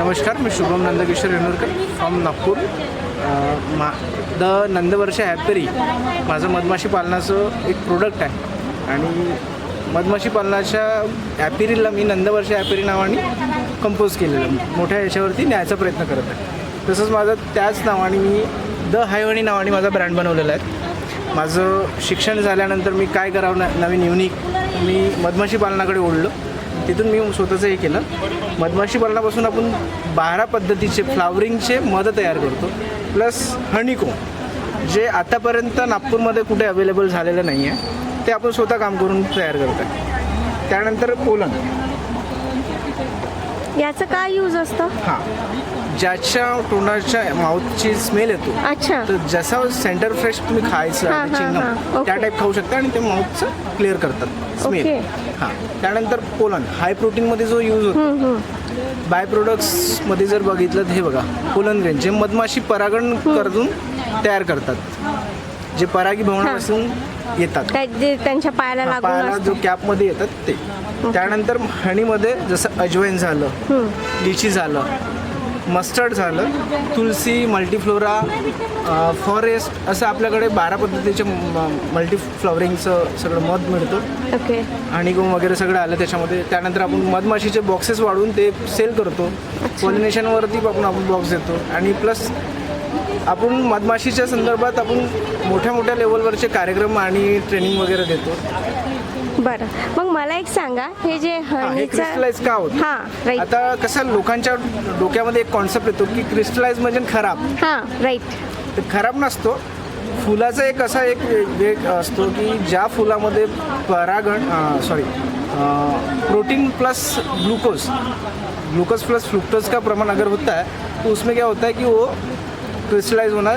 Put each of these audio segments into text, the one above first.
नमस्कार मी शुभम नंदकिशोर रेणूरकर फ्रॉम नागपूर. मा द नंदवर्ष हॅपरी माझं मधमाशी पालनाचं एक प्रोडक्ट आहे. आणि मधमाशी पालनाच्या ॲपिरीला मी नंदवर्ष ॲपिरी नावाने कंपोज केलेलं मोठ्या याच्यावरती न्यायचा प्रयत्न करत आहे. तसंच माझं त्याच नावाने मी द हायवणी नावाने माझा ब्रँड बनवलेला आहे. माझं शिक्षण झाल्यानंतर मी काय करावं न नवीन युनिक मी मधमाशी पालनाकडे ओढलं. तिथून मी स्वतःचं हे केलं. मधमाशी पालनापासून आपण बारा पद्धतीचे फ्लावरिंगचे मध तयार करतो प्लस हनीको जे आतापर्यंत नागपूरमध्ये कुठे अवेलेबल झालेलं नाही आहे ते आपण स्वतः काम करून तयार करत आहे त्यानंतर पोलन. याचं काय यूज असतं? हां. ज्याच्या तोंडाच्या माउथची स्मेल येतो. अच्छा. तर जसा सेंटर फ्रेश तुम्ही खायचं हां, आणि हां, चिंगम हां. ओके. त्या टाईप खाऊ शकता आणि ते माउथचं क्लिअर करतात स्मेल ओके. हां. त्यानंतर पोलन. हाय प्रोटीनमध्ये जो यूज होतो हम्म, हम्म. बाय प्रोडक्ट्समध्ये जर बघितलं तर हे बघा पोलन ग्रेन जे मधमाशी परागण करून तयार करतात. जे परागी भवनापासून येतात. त्या- जे त्यांच्या पायाला हा, लागून पायाला जो कॅपमध्ये येतात ते. त्यानंतर हणीमध्ये जसं अजवाईन झालं. लिची झालं मस्टर्ड झालं. तुलसी मल्टीफ्लोरा फॉरेस्ट असं आपल्याकडे बारा पद्धतीचे मल्टी फ्लॉवरिंगचं सगळं मध मिळतं. ओके. हनीकोम वगैरे सगळं आलं त्याच्यामध्ये. त्यानंतर आपण मधमाशीचे बॉक्सेस वाढवून ते सेल करतो. पॉलिनेशनवरती आपण आपण बॉक्स देतो. आणि प्लस आपण मधमाशीच्या संदर्भात आपण मोठ्या मोठ्या लेवलवरचे कार्यक्रम आणि ट्रेनिंग वगैरे देतो. बरं. मग मला एक सांगा हे जे हा, क्रिस्टलाइज का होतं? हां आता कसं लोकांच्या डोक्यामध्ये एक कॉन्सेप्ट येतो की क्रिस्टलाइज म्हणजे खराब. हां राईट तर खराब नसतो. फुलाचा एक असा एक वेग असतो की ज्या फुलामध्ये परागण sorry protein plus glucose glucose plus fructose का प्रमाण अगर होता है तो उसमें क्या होता है कि वो क्रिस्टलाइज होना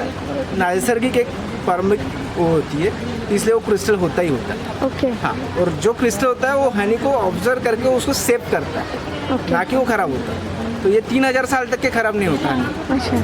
नैसर्गिक एक प्रारंभिक वो होती है इसलिए वो क्रिस्टल होता ही होता है। Okay okay. हाँ और जो क्रिस्टल होता है वो हनी को ऑब्ज़र्व करके उसको सेव करता है। Okay. ना कि वो खराब होता है। तो ये तीन हज़ार साल तक के खराब नहीं होता है अच्छा।